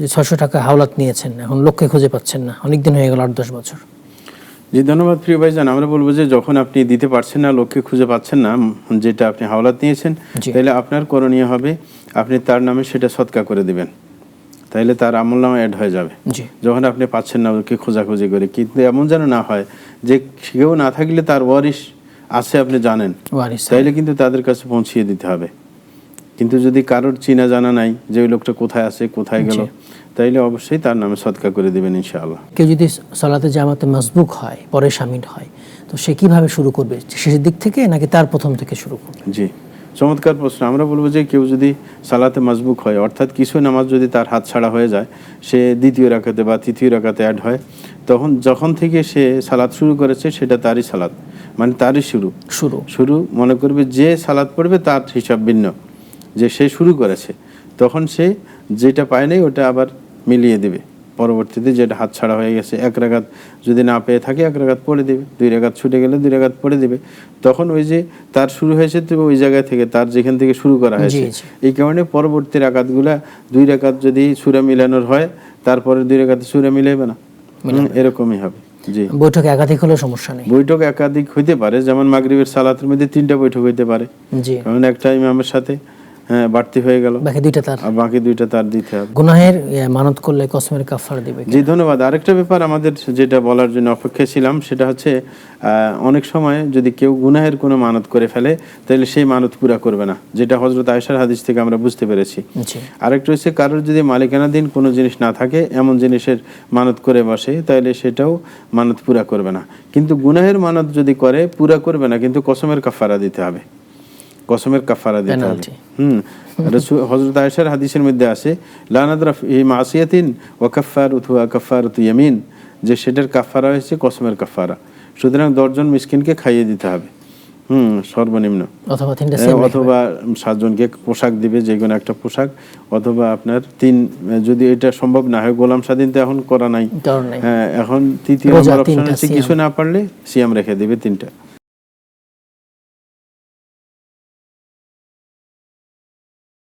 যে ছশো টাকা হাওলাত নিয়েছেন এখন লক্ষ্যে খুঁজে পাচ্ছেন না। অনেকদিন হয়ে গেল আট দশ বছর। জি ধন্যবাদ প্রিয় ভাইজান। আমরা বলব যে যখন আপনি দিতে পারছেন না লক্ষ্যে খুঁজে পাচ্ছেন না যেটা আপনি হাওলাত নিয়েছেন তাহলে আপনার করণীয় হবে আপনি তার নামে সেটা সৎকা করে দিবেন। তাইলে তার আমল নামে অ্যাড হয়ে যাবে। জি। যখন আপনি পাচ্ছেন না ওকে খোঁজাখুঁজি করে। কিন্তু এমন যেন না হয় যে কেউ না থাকলে তার ওয়ারিশ আছে আপনি জানেন। তাইলে কিন্তু তাদের কাছে পৌঁছিয়ে দিতে হবে। কিন্তু যদি কারোর চিনা জানা নাই যে ওই লোকটা কোথায় আছে কোথায় গেল তাইলে অবশ্যই তার নামে সৎকা করে দেবেন ইনশাআল্লাহ। কেউ যদি সলাতে জামাতে মজবুক হয় পরে শামিল হয় তো সে কীভাবে শুরু করবে? শেষের দিক থেকে নাকি তার প্রথম থেকে শুরু করবে? জি চমৎকার প্রশ্ন। আমরা বলব যে কেউ যদি সালাতে মাজবুক হয় অর্থাৎ কিছু নামাজ যদি তার হাত ছাড়া হয়ে যায় সে দ্বিতীয় রাখাতে বা তৃতীয় রাখাতে অ্যাড হয় তখন যখন থেকে সে সালাত শুরু করেছে সেটা তারই সালাত মানে তারই শুরু। শুরু। শুরু মনে করবে যে সালাত পড়বে তার হিসাব ভিন্ন যে সে শুরু করেছে। তখন সে যেটা পায় নাই ওটা আবার মিলিয়ে দেবে। পরবর্তীতে যেটা হাত ছাড়া হয়ে গেছে এক রাগাত যদি না পেয়ে থাকে এক রাগাত পড়ে দেবে। দুই রাগাত ছুটে গেলে দুই রাগাত পড়ে দেবে। তখন ওই যে তার শুরু হয়েছে তো ওই জায়গা থেকে তার যেখান থেকে শুরু করা হয়েছে। এই কারণে পরবর্তী রাকাতগুলা দুই রাকাত যদি সুরা মিলানোর হয় তারপরে দুই রাকাতে সুরা মিলাইবে না। এরকমই হবে। জি। বৈঠকে একাধিক হলেও সমস্যা নেই। বৈঠক একাধিক হইতে পারে যেমন মাগরিবের সালাতের মধ্যে তিনটা বৈঠক হইতে পারে। জি। কারণ একটা ইমামের সাথে হ্যাঁ বাড়তি হয়ে গেল। বাকি দুইটা তার। আর বাকি দুইটা তার দিতে হবে। গুনাহের মানত করলে কসমের কাফার দিবে জি ধন্যবাদ। আরেকটা ব্যাপার আমাদের যেটা বলার জন্য অপেক্ষা ছিলাম সেটা হচ্ছে অনেক সময় যদি কেউ গুনাহের কোনো মানত করে ফেলে তাহলে সেই মানত পুরা করবে না যেটা হজরত আয়সার হাদিস থেকে আমরা বুঝতে পেরেছি। আরেকটা হচ্ছে কারোর যদি মালিকানাধীন কোনো জিনিস না থাকে এমন জিনিসের মানত করে বসে তাহলে সেটাও মানত পুরা করবে না। কিন্তু গুনাহের মানত যদি করে পুরা করবে না কিন্তু কসমের কাফারা দিতে হবে। কসমের কাফারা দিতে হবে. হুম হজরত আয়েশার হাদিসের মধ্যে আছে লানাদরা ফি মাসিয়াতিন ওয়া কাফারাতু ওয়া কাফারাতু ইয়ামিন যে সেটার কাফারা হয়েছে কসমের কাফারা সুতরাং দশজন মিসকিনকে খাইয়ে দিতে হবে। হুম সর্বনিম্ন। অথবা সাতজনকে পোশাক দিবে যে কোনো একটা পোশাক অথবা আপনার তিন যদি এটা সম্ভব না হয় গোলাম স্বাধীন তো এখন করা নাই। হ্যাঁ এখন তৃতীয় নম্বর অপশন হচ্ছে কিছু না পারলে সিয়াম রেখে দিবে তিনটা।